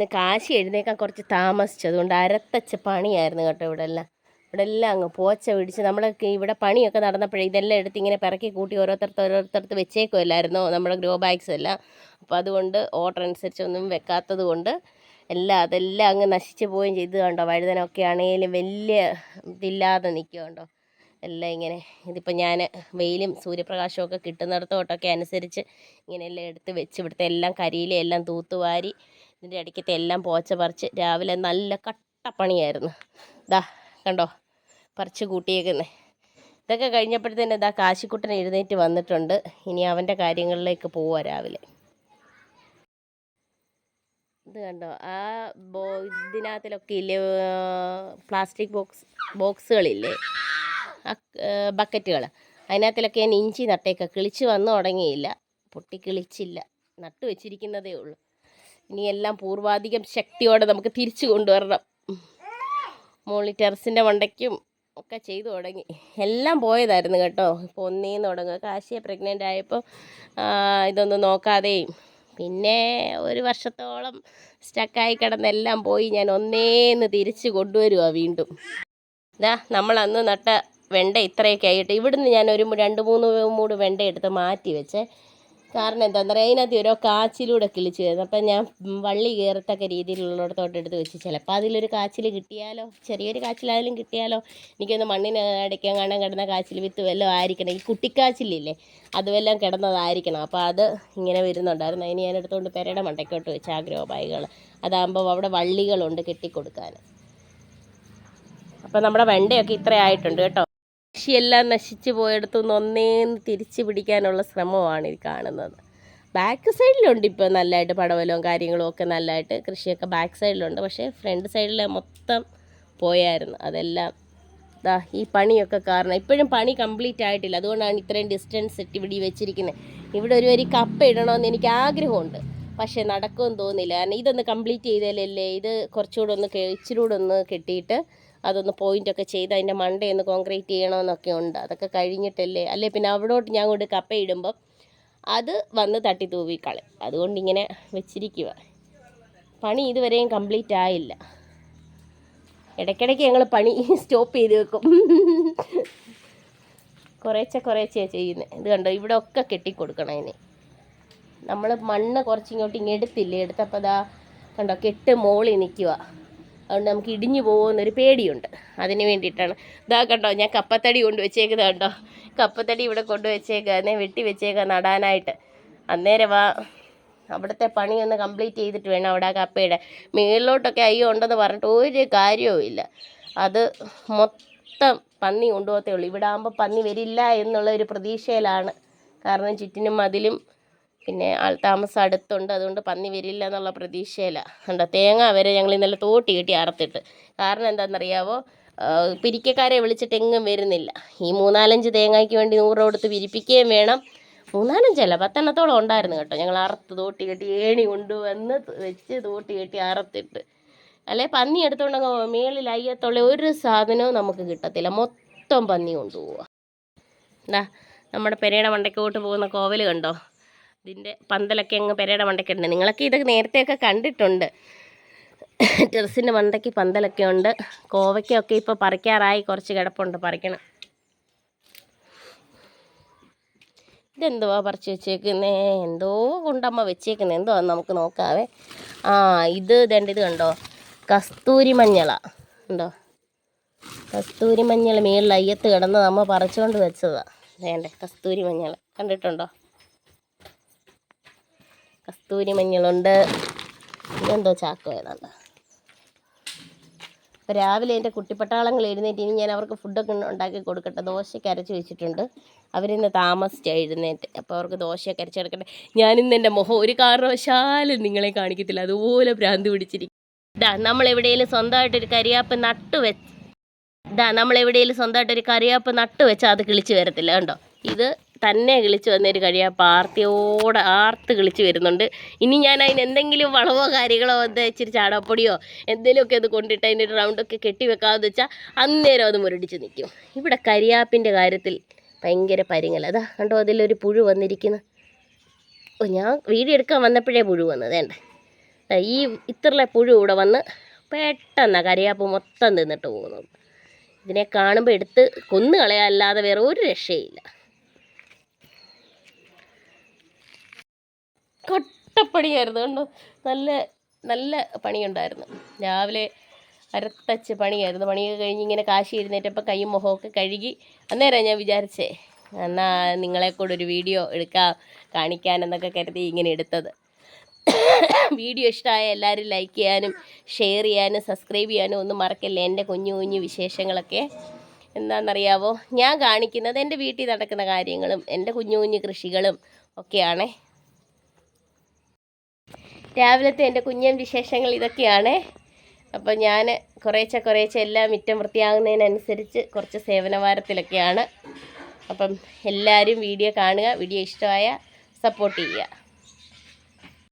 ഇന്ന് കാശി എഴുന്നേക്കാൻ കുറച്ച് താമസിച്ചു. അതുകൊണ്ട് അരത്തച്ച പണിയായിരുന്നു കേട്ടോ ഇവിടെ എല്ലാം ഇവിടെ എല്ലാം അങ്ങ് പോച്ച പിടിച്ച് നമ്മളൊക്കെ ഇവിടെ പണിയൊക്കെ നടന്നപ്പോഴേ ഇതെല്ലാം എടുത്ത് ഇങ്ങനെ പിറക്കി കൂട്ടി ഓരോരുത്തർത്ത് ഓരോരുത്തർത്ത് വെച്ചേക്കുമല്ലായിരുന്നോ നമ്മുടെ ഗ്രോ ബാഗ്സ് എല്ലാം. അപ്പോൾ അതുകൊണ്ട് ഓർഡർ അനുസരിച്ചൊന്നും വെക്കാത്തത് കൊണ്ട് എല്ലാം അതെല്ലാം അങ്ങ് നശിച്ചു പോവുകയും ചെയ്തു കണ്ടോ? വഴുതനൊക്കെ ആണെങ്കിലും വലിയ ഇതില്ലാതെ നിൽക്കുക കണ്ടോ? എല്ലാം ഇങ്ങനെ ഇതിപ്പോൾ ഞാൻ വെയിലും സൂര്യപ്രകാശവും ഒക്കെ കിട്ടുന്നിടത്തോട്ടൊക്കെ അനുസരിച്ച് ഇങ്ങനെയെല്ലാം എടുത്ത് വെച്ച് ഇവിടുത്തെ എല്ലാം കരിയിലെല്ലാം തൂത്തുവാരി ഇതിന്റെ ഇടയ്ക്കത്തെ എല്ലാം പോച്ച പറിച്ച് രാവിലെ നല്ല കട്ടപ്പണിയായിരുന്നു ഇതാ കണ്ടോ? പറിച്ച് കൂട്ടിയേക്കുന്നേ. ഇതൊക്കെ കഴിഞ്ഞപ്പോഴത്തേന് ഇതാ കാശിക്കുട്ടൻ എഴുന്നേറ്റ് വന്നിട്ടുണ്ട്. ഇനി അവന്റെ കാര്യങ്ങളിലേക്ക് പോവുക രാവിലെ. ഇത് കണ്ടോ? ആ ബോ ഇതിനകത്തിലൊക്കെ ഇല്ലേ പ്ലാസ്റ്റിക് ബോക്സ് ബോക്സുകളില്ലേ? ബക്കറ്റുകൾ അതിനകത്തിലൊക്കെ ഞാൻ ഇഞ്ചി നട്ടേക്ക. കിളിച്ച് വന്നു തുടങ്ങിയില്ല പൊട്ടി കിളിച്ചില്ല നട്ടു വെച്ചിരിക്കുന്നതേ ഉള്ളൂ. ഇനി എല്ലാം പൂർവാധികം ശക്തിയോടെ നമുക്ക് തിരിച്ചു കൊണ്ടുവരണം. മോളി ടെറസിന്റെ മണ്ടയ്ക്കും ഒക്കെ ചെയ്തു തുടങ്ങി. എല്ലാം പോയതായിരുന്നു കേട്ടോ. ഇപ്പോൾ ഒന്നേന്ന് തുടങ്ങുക കാശിയെ പ്രഗ്നന്റ് ആയപ്പോൾ ഇതൊന്നും നോക്കാതെയും. പിന്നെ ഒരു വർഷത്തോളം സ്റ്റക്കായി കിടന്നെല്ലാം പോയി. ഞാൻ ഒന്നേന്ന് തിരിച്ച് കൊണ്ടുവരുക വീണ്ടും. ഇതാ നമ്മൾ അന്ന് നട്ട വെണ്ട ഇത്രയൊക്കെ ആയിട്ട്. ഇവിടുന്ന് ഞാൻ ഒരു രണ്ട് മൂന്ന് മൂട് വെണ്ട എടുത്ത് മാറ്റി വെച്ചേ. കാരണം എന്താണെന്ന് പറയുക അതിനകത്ത് ഓരോ കാച്ചിലൂടെ കിളിച്ച് വരുന്നു അപ്പം ഞാൻ വള്ളി കയറത്തക്ക രീതിയിലുള്ളിടത്തോട്ട് എടുത്ത് വെച്ച്. ചിലപ്പോൾ അതിലൊരു കാച്ചിൽ കിട്ടിയാലോ? ചെറിയൊരു കാച്ചിലായാലും കിട്ടിയാലോ? എനിക്കൊന്ന് മണ്ണിന് അടയ്ക്കാൻ കാണാൻ കിടന്ന കാച്ചിൽ വിത്ത് വല്ലതും ആയിരിക്കണം. ഈ കുട്ടിക്കാച്ചിലില്ലേ? അത് വല്ലതും കിടന്നതായിരിക്കണം. അപ്പോൾ അത് ഇങ്ങനെ വരുന്നുണ്ടായിരുന്നു. അതിന് ഞാൻ എടുത്തുകൊണ്ട് പെരയുടെ മണ്ടയ്ക്കോട്ട് വെച്ച് ആഗ്രഹ ബായികൾ അതാകുമ്പോൾ അവിടെ വള്ളികളുണ്ട് കെട്ടിക്കൊടുക്കാൻ. അപ്പം നമ്മുടെ വെണ്ടയൊക്കെ ഇത്രയായിട്ടുണ്ട് കേട്ടോ. കൃഷിയെല്ലാം നശിച്ചു പോയെടുത്തുനിന്ന് ഒന്നേന്ന് തിരിച്ചു പിടിക്കാനുള്ള ശ്രമമാണ് ഈ കാണുന്നത്. ബാക്ക് സൈഡിലുണ്ട് ഇപ്പോൾ നല്ലതായിട്ട് പടവലവും കാര്യങ്ങളും ഒക്കെ നല്ലതായിട്ട് കൃഷിയൊക്കെ ബാക്ക് സൈഡിലുണ്ട് പക്ഷേ ഫ്രണ്ട് സൈഡിൽ മൊത്തം പോയായിരുന്നു. അതെല്ലാം ദാ ഈ പണിയൊക്കെ കാരണം ഇപ്പോഴും പണി കംപ്ലീറ്റ് ആയിട്ടില്ല. അതുകൊണ്ടാണ് ഇത്രയും ഡിസ്റ്റൻസ് ഇട്ട് ഇവിടെ വെച്ചിരിക്കുന്നത് ഇവിടെ ഒരു വരി കപ്പ ഇടണമെന്ന് എനിക്ക് ആഗ്രഹമുണ്ട്. പക്ഷേ നടക്കുമെന്ന് തോന്നില്ല. കാരണം ഇതൊന്ന് കംപ്ലീറ്റ് ചെയ്താലല്ലേ ഇത് കുറച്ചുകൂടെ ഒന്ന് ഇച്ചിരി കൂടെ ഒന്ന് കെട്ടിയിട്ട് അതൊന്ന് പോയിന്റൊക്കെ ചെയ്ത് അതിന്റെ മണ്ടയൊന്ന് കോൺക്രീറ്റ് ചെയ്യണമെന്നൊക്കെ ഉണ്ട്. അതൊക്കെ കഴിഞ്ഞിട്ടല്ലേ? അല്ലേ പിന്നെ അവിടോട്ട് ഞാൻ കൊണ്ട് കപ്പ ഇടുമ്പം അത് വന്ന് തട്ടി തൂവിക്കളെ അതുകൊണ്ട് ഇങ്ങനെ വെച്ചിരിക്കുക പണി ഇതുവരെയും കംപ്ലീറ്റ് ആയില്ല. ഇടയ്ക്കിടയ്ക്ക് ഞങ്ങൾ പണി സ്റ്റോപ്പ് ചെയ്ത് വെക്കും. കുറേച്ചെ കുറേച്ചെ ചെയ്യുന്നത് ഇത് കണ്ടോ ഇവിടെ ഒക്കെ കെട്ടിക്കൊടുക്കണം അതിന് നമ്മൾ മണ്ണ് കുറച്ചിങ്ങോട്ട് ഇങ്ങ് എടുത്തില്ലേ? എടുത്തപ്പോൾ അതാ കണ്ടോ കെട്ട് മോളി നിൽക്കുക അതുകൊണ്ട് നമുക്ക് ഇടിഞ്ഞു പോകുമെന്നൊരു പേടിയുണ്ട്. അതിന് വേണ്ടിയിട്ടാണ്. ഇതാ കണ്ടോ ഞാൻ കപ്പത്തടി കൊണ്ട് വെച്ചേക്കുന്നത് കണ്ടോ? കപ്പത്തടി ഇവിടെ കൊണ്ട് വെച്ചേക്കുക അതിനെ വെട്ടി വെച്ചേക്കുക നടാനായിട്ട്. അന്നേരം വാ അവിടുത്തെ പണിയൊന്ന് കംപ്ലീറ്റ് ചെയ്തിട്ട് വേണം അവിടെ ആ കപ്പയുടെ മേളിലോട്ടൊക്കെ അയ്യോ ഉണ്ടെന്ന് പറഞ്ഞിട്ട് ഒരു കാര്യവും ഇല്ല. അത് മൊത്തം പന്നി കൊണ്ടുപോകത്തേ ഉള്ളൂ. ഇവിടെ ആകുമ്പോൾ പന്നി വരില്ല എന്നുള്ള ഒരു പ്രതീക്ഷയിലാണ്. കാരണം ചുറ്റിനും മതിലും പിന്നെ ആൾ താമസം അടുത്തുണ്ട്. അതുകൊണ്ട് പന്നി വരില്ല എന്നുള്ള പ്രതീക്ഷയിലാണ് കണ്ടോ? തേങ്ങ വരെ ഞങ്ങൾ ഇന്നലെ തോട്ടി കെട്ടി അറുത്തിട്ട്. കാരണം എന്താണെന്നറിയാവോ? പിരിക്കക്കാരെ വിളിച്ചിട്ട് എങ്ങും വരുന്നില്ല. ഈ മൂന്നാലഞ്ച് തേങ്ങയ്ക്ക് വേണ്ടി നൂറ് കൊടുത്ത് പിരിപ്പിക്കുകയും വേണം. മൂന്നാലഞ്ചല്ല പത്തെണ്ണത്തോളം ഉണ്ടായിരുന്നു കേട്ടോ. ഞങ്ങൾ അറുത്ത് തോട്ടി കെട്ടി ഏണി കൊണ്ടുവന്ന് വെച്ച് തോട്ടി കെട്ടി അറുത്തിട്ട്. അല്ലെ? പന്നി എടുത്തുകൊണ്ടങ്ങ് മേളിൽ അയ്യത്തുള്ള ഒരു സാധനവും നമുക്ക് കിട്ടത്തില്ല. മൊത്തം പന്നി കൊണ്ടുപോവുക എന്താ നമ്മുടെ പെരയുടെ മണ്ടയ്ക്കോട്ട് പോകുന്ന കോവൽ കണ്ടോ? ഇതിന്റെ പന്തലൊക്കെ അങ്ങ് പെരയുടെ മണ്ടയ്ക്ക് ഉണ്ട് നിങ്ങളൊക്കെ ഇത് നേരത്തെയൊക്കെ കണ്ടിട്ടുണ്ട്. ടെറസിന്റെ മണ്ടയ്ക്ക് പന്തലൊക്കെ ഉണ്ട്. കോവയ്ക്കൊക്കെ ഇപ്പോൾ പറിക്കാറായി. കുറച്ച് കിടപ്പുണ്ട് പറിക്കണം. ഇതെന്തുവാ പറിച്ച് വെച്ചേക്കുന്നേ? എന്തോ കൊണ്ടമ്മ വെച്ചേക്കുന്നത് എന്തോ നമുക്ക് നോക്കാവേ. ആ ഇത് ഇതേണ്ട ഇത് കണ്ടോ? കസ്തൂരി മഞ്ഞള. ഉണ്ടോ കസ്തൂരി മഞ്ഞൾ മേളിൽ അയ്യത്ത് കിടന്ന് നമ്മൾ പറിച്ചുകൊണ്ട് വെച്ചതാണ് വേണ്ടേ കസ്തൂരി മഞ്ഞൾ. കണ്ടിട്ടുണ്ടോ? കസ്തൂരി മഞ്ഞളുണ്ട്. എന്തോ ചാക്കോ ഏതാണ്ട് അപ്പോൾ രാവിലെ എന്റെ കുട്ടിപ്പട്ടാളങ്ങൾ എഴുന്നേറ്റ് ഇനി ഞാൻ അവർക്ക് ഫുഡൊക്കെ ഉണ്ടാക്കി കൊടുക്കട്ടെ. ദോശയ്ക്ക് അരച്ച് വെച്ചിട്ടുണ്ട്. അവരിന്ന് താമസിച്ചാണ് എഴുന്നേറ്റ്. അപ്പോൾ അവർക്ക് ദോശയൊക്കെ അരച്ച് കൊടുക്കട്ടെ ഞാനിന്ന് എന്റെ മുഖം ഒരു കാരണവശാലും നിങ്ങളെ കാണിക്കത്തില്ല. അതുപോലെ ഭ്രാന്ത് പിടിച്ചിരിക്കും ഇതാ നമ്മളെവിടെയെങ്കിലും സ്വന്തമായിട്ടൊരു കരിയാപ്പ് നട്ടു വെച്ച് ഇതാ നമ്മളെവിടെയെങ്കിലും സ്വന്തമായിട്ടൊരു കറിയാപ്പ് നട്ട് വെച്ചാൽ അത് കിളിച്ച് വരത്തില്ല. കണ്ടോ? ഇത് തന്നെ കിളിച്ച് വന്നൊരു കഴിയാ. ആർത്തിയോടെ ആർത്ത് കിളിച്ച് വരുന്നുണ്ട്. ഇനി ഞാൻ അതിന് എന്തെങ്കിലും വളവോ കാര്യങ്ങളോ എന്താ ഇച്ചിരി ചാടപ്പൊടിയോ എന്തെങ്കിലുമൊക്കെ അത് കൊണ്ടിട്ട് അതിന്റെ ഒരു റൗണ്ടൊക്കെ കെട്ടി വെക്കാമെന്ന് വെച്ചാൽ അന്നേരം അത് മുരടിച്ച് നിൽക്കും ഇവിടെ കരിയാപ്പിന്റെ കാര്യത്തിൽ ഭയങ്കര പരിങ്ങല. അതാ കണ്ടോ അതിലൊരു പുഴു വന്നിരിക്കുന്നു. ഓ ഞാൻ വീഡിയോ എടുക്കാൻ വന്നപ്പോഴേ പുഴു വന്നത്. വേണ്ട. ഈ ഇത്രയുള്ള പുഴു ഇവിടെ വന്ന് പെട്ടെന്ന് കരിയാപ്പ് മൊത്തം തിന്നിട്ട് പോകുന്നത്. ഇതിനെ കാണുമ്പോൾ എടുത്ത് കൊന്നു കളയാല്ലാതെ വേറെ ഒരു രക്ഷയില്ല. കട്ടപ്പണിയായിരുന്നു. കണ്ടോ? നല്ല നല്ല പണിയുണ്ടായിരുന്നു. രാവിലെ അരത്തച്ച് പണിയായിരുന്നു. പണിയൊക്കെ കഴിഞ്ഞ് ഇങ്ങനെ കാശി എഴുന്നേറ്റപ്പോൾ കൈയും മുഖമൊക്കെ കഴുകി. അന്നേരം ഞാൻ വിചാരിച്ചേ എന്നാൽ നിങ്ങളെ കൂടെ ഒരു വീഡിയോ എടുക്കാം കാണിക്കാനെന്നൊക്കെ കരുതി ഇങ്ങനെ എടുത്തത്. വീഡിയോ ഇഷ്ടമായ എല്ലാവരും ലൈക്ക് ചെയ്യാനും ഷെയർ ചെയ്യാനും സബ്സ്ക്രൈബ് ചെയ്യാനും ഒന്നും മറക്കല്ലേ എന്റെ കുഞ്ഞു കുഞ്ഞു വിശേഷങ്ങളൊക്കെ? എന്താണെന്നറിയാവോ? ഞാൻ കാണിക്കുന്നത് എന്റെ വീട്ടിൽ നടക്കുന്ന കാര്യങ്ങളും എന്റെ കുഞ്ഞു കുഞ്ഞു കൃഷികളും ഒക്കെയാണേ. രാവിലത്തെ എന്റെ കുഞ്ഞൻ വിശേഷങ്ങൾ ഇതൊക്കെയാണ്. അപ്പോൾ ഞാൻ കുറേശ്ശെ കുറേശ്ശെ എല്ലാം മിറ്റം വൃത്തിയാകുന്നതിനനുസരിച്ച് കുറച്ച് സേവനവാരത്തിലൊക്കെയാണ്. അപ്പം എല്ലാവരും വീഡിയോ കാണുക വീഡിയോ ഇഷ്ടമായ സപ്പോർട്ട് ചെയ്യുക.